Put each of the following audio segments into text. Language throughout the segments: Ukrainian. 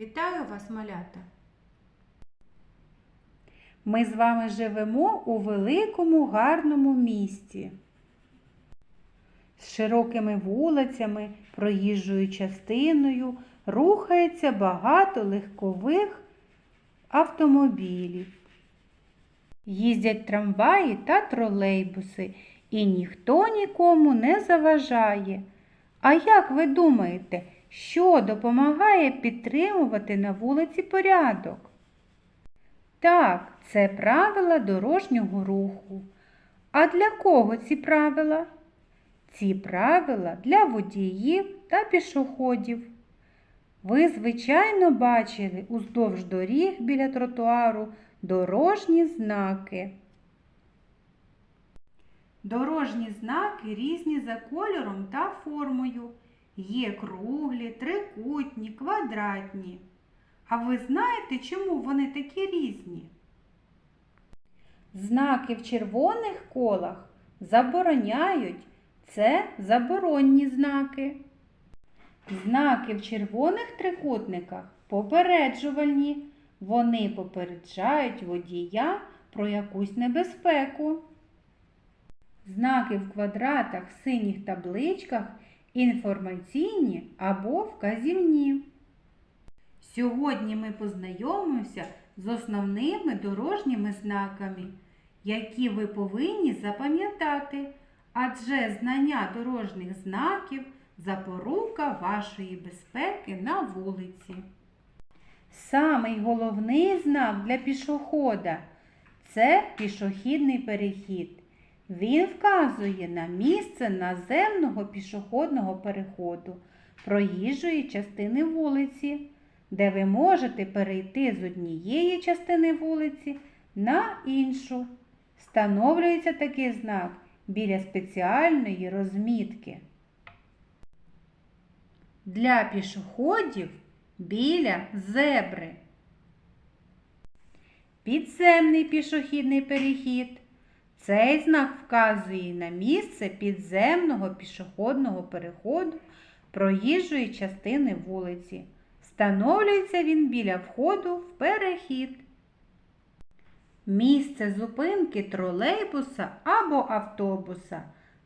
Вітаю вас, малята! Ми з вами живемо у великому гарному місті. З широкими вулицями, проїжджою частиною рухається багато легкових автомобілів. Їздять трамваї та тролейбуси, і ніхто нікому не заважає. А як ви думаєте, що допомагає підтримувати на вулиці порядок? Так, це правила дорожнього руху. А для кого ці правила? Ці правила для водіїв та пішоходів. Ви, звичайно, бачили уздовж доріг біля тротуару дорожні знаки. Дорожні знаки різні за кольором та формою. Є круглі, трикутні, квадратні. А ви знаєте, чому вони такі різні? Знаки в червоних колах забороняють це заборонні знаки. Знаки в червоних трикутниках попереджувальні. Вони попереджають водія про якусь небезпеку. Знаки в квадратах, синіх табличках інформаційні або вказівні. Сьогодні ми познайомимося з основними дорожніми знаками, які ви повинні запам'ятати, адже знання дорожніх знаків запорука вашої безпеки на вулиці. Самий головний знак для пішохода це пішохідний перехід. Він вказує на місце наземного пішохідного переходу проїжджої частини вулиці, де ви можете перейти з однієї частини вулиці на іншу. Встановлюється такий знак біля спеціальної розмітки. Для пішоходів біля зебри. Підземний пішохідний перехід. Цей знак вказує на місце підземного пішохідного переходу проїжджої частини вулиці. Встановлюється він біля входу в перехід. Місце зупинки тролейбуса або автобуса.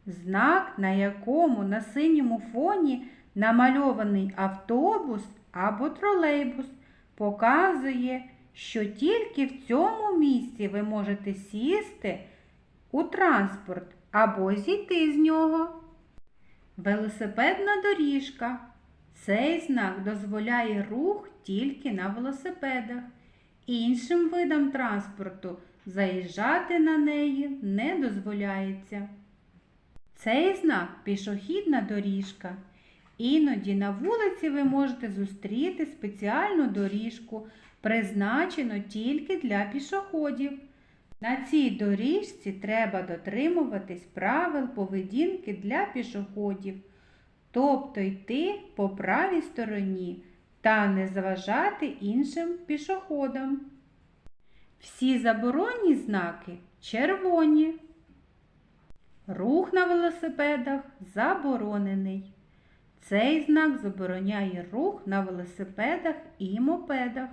Знак, на якому на синьому фоні намальований автобус або тролейбус, показує, що тільки в цьому місці ви можете сісти у транспорт або зійти з нього. Велосипедна доріжка. Цей знак дозволяє рух тільки на велосипедах. Іншим видам транспорту заїжджати на неї не дозволяється. Цей знак пішохідна доріжка. Іноді на вулиці ви можете зустріти спеціальну доріжку, призначену тільки для пішоходів. На цій доріжці треба дотримуватись правил поведінки для пішоходів, тобто йти по правій стороні та не заважати іншим пішоходам. Всі заборонні знаки червоні. Рух на велосипедах заборонений. Цей знак забороняє рух на велосипедах і мопедах.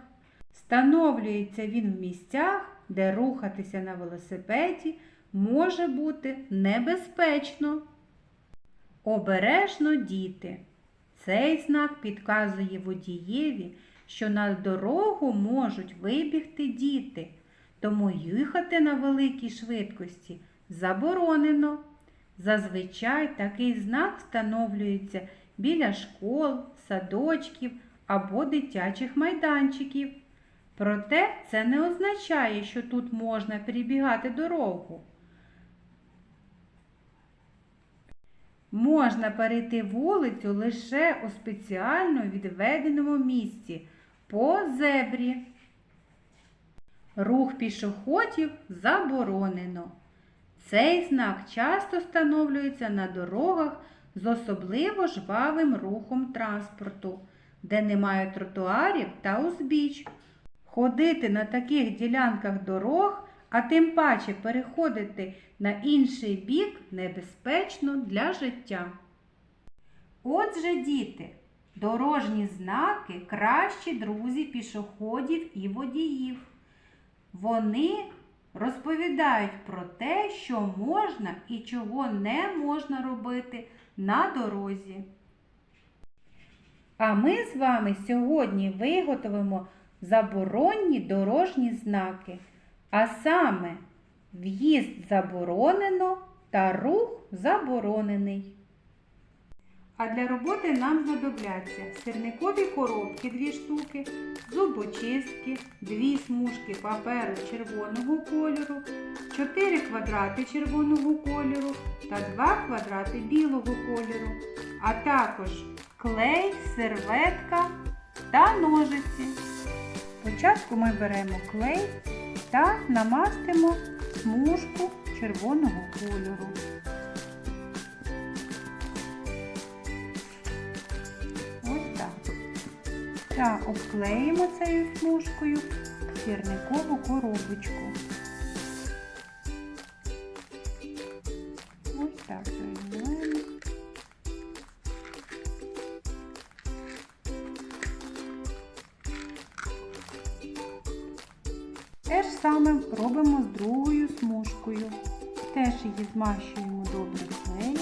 Встановлюється він в місцях, де рухатися на велосипеді може бути небезпечно. Обережно діти. Цей знак підказує водієві, що на дорогу можуть вибігти діти, тому їхати на великій швидкості заборонено. Зазвичай такий знак встановлюється біля школ, садочків або дитячих майданчиків. Проте це не означає, що тут можна перебігати дорогу. Можна перейти вулицю лише у спеціально відведеному місці по зебрі. Рух пішоходів заборонено. Цей знак часто встановлюється на дорогах з особливо жвавим рухом транспорту, де немає тротуарів та узбіч. Ходити на таких ділянках дорог, а тим паче переходити на інший бік небезпечно для життя. Отже, діти, Дорожні знаки кращі друзі пішоходів і водіїв. Вони розповідають про те, що можна і чого не можна робити на дорозі. А ми з вами сьогодні виготовимо заборонні дорожні знаки, а саме в'їзд заборонено та рух заборонений. А для роботи нам знадобляться сирникові коробки 2 штуки, зубочистки, 2 смужки паперу червоного кольору, 4 квадрати червоного кольору та 2 квадрати білого кольору, а також клей, серветка та ножиці. Спочатку ми беремо клей та намастимо смужку червоного кольору. Ось так. Та обклеїмо цією смужкою сірникову коробочку. Ось так Те ж саме робимо з другою смужкою. Теж її змащуємо добре клеєм.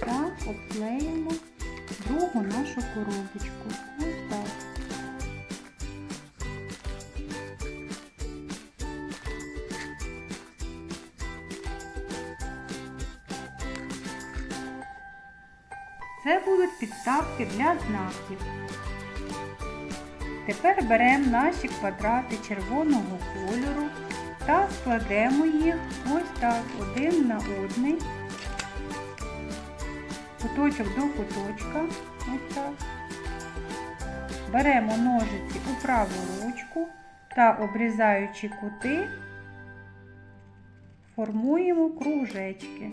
та обклеїмо другу нашу коробочку. Ось так. Це будуть підставки для знаків. Тепер беремо наші квадрати червоного кольору та складемо їх ось так один на одний куточок до куточка. Ось так. Беремо ножиці у праву ручку та обрізаючи кути, формуємо кружечки.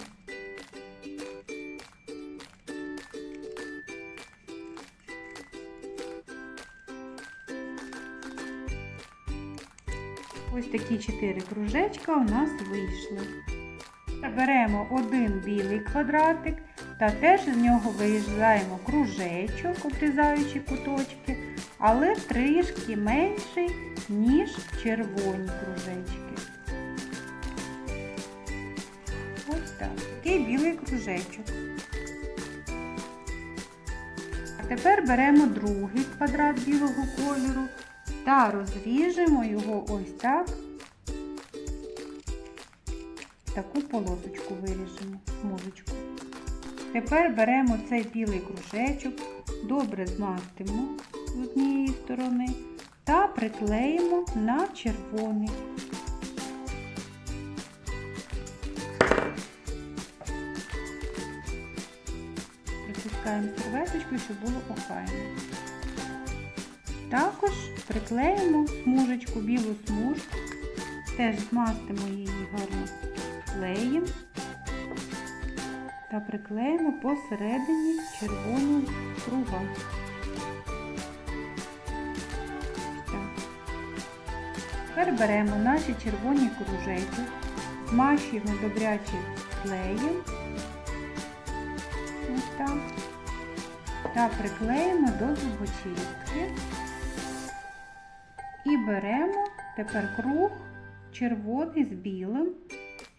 Ось такі чотири кружечка у нас вийшли. Беремо один білий квадратик та теж з нього вирізаємо кружечок, обрізаючи куточки, але трішки менший, ніж червоні кружечки. Ось так. Такий білий кружечок. А тепер беремо другий квадрат білого кольору та розріжемо його ось так. Таку полосочку виріжемо, смужечку. Тепер беремо цей білий кружечок, добре змастимо з однієї сторони та приклеїмо на червоний. Притискаємо серветочкою, щоб було охайно. Також приклеїмо смужечку, білу смужку, теж змастимо її гарно клеєм та приклеїмо посередині червоного круга. Тепер беремо наші червоні кружечки, змащуємо добряче клеєм. Ось так. Та приклеїмо до зубочистки. І беремо тепер круг червоний з білим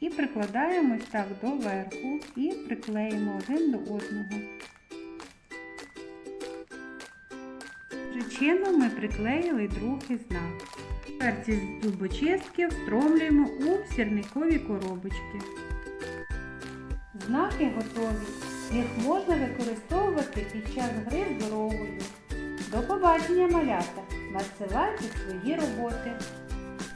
і прикладаємо ось так до верху і приклеїмо один до одного. Причину ми приклеїли другий знак. Тепер ці зубочистки встромлюємо у сірникові коробочки. Знаки готові. Їх можна використовувати під час гри з дорогою. До побачення, малята! Надсилайте свої роботи.